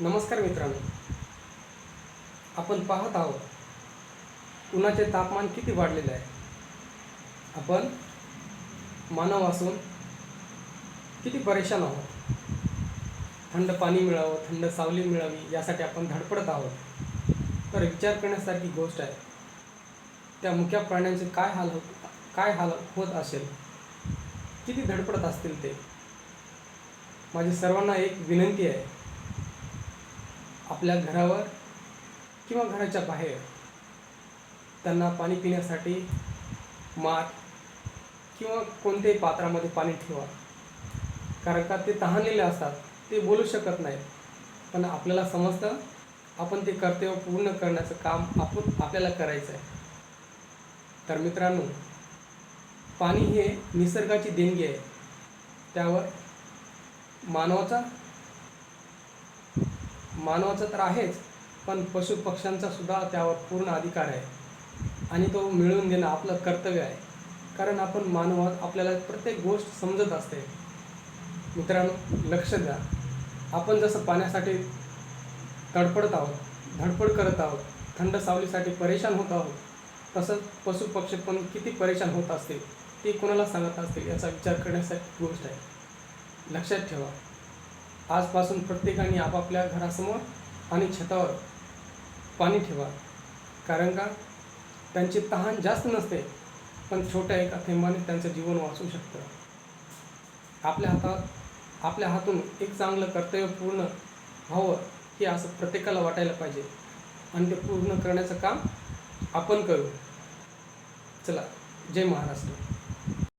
नमस्कार मित्रांनो. आपण पाहत आहोत उन्हाचे तापमान किती वाढलेले आहे? आपण मानव असून किती परेशान आहोत? थंड पाणी मिळावं थंड सावली मिळावी यासाठी आपण धडपडत आहोत. तर विचार करण्यासारखी गोष्ट आहे. त्या मुख्या प्राण्यांचे काय हाल होत काय हाल होत असेल? किती धडपडत असतील ते? माझी सर्वांना एक विनंती आहे. आपल्या घरावर किंवा घराच्या बाहेर त्यांना पाणी पिण्यासाठी माठ किंवा कोणत्याही पात्रामध्ये पाणी ठेवा. कारण का ते तहानलेले असतात ते बोलू शकत नाहीत. पण आपल्याला समजतं आपण ते कर्तव्य पूर्ण करण्याचं काम आपण आपल्याला करायचं आहे. तर मित्रांनो पाणी हे निसर्गाची देणगी आहे. त्यावर मानवाचा मानवाचं तर आहेच पण पशु पक्ष्यांचा सुद्धा त्यावर पूर्ण अधिकार आहे. आणि तो मिळवून देणं आपलं कर्तव्य आहे. कारण आपण मानवात आपल्याला प्रत्येक गोष्ट समजत असते. मित्रांनो लक्ष द्या. आपण जसं पाण्यासाठी तडपडत आहोत धडपड करत आहोत थंड सावलीसाठी परेशान होत आहोत तसंच पशु पक्षी पण किती परेशान होत असतील ते कोणाला सांगत असतील याचा विचार करण्यासाठी गोष्ट आहे. लक्षात ठेवा. आजपासून प्रत्येकाने आपापल्या घरासमोर आणि छतावर पाणी ठेवा कारण का? त्यांची तहान जास्त नसते पण छोट्या एका थेंबाने त्यांचं जीवन वाचू शकतं. आपल्या हातात आपल्या हातून एक चांगलं कर्तव्य पूर्ण व्हावं हे असं प्रत्येकाला वाटायला पाहिजे. आणि ते पूर्ण करण्याचं काम आपण करू. चला जय महाराष्ट्र.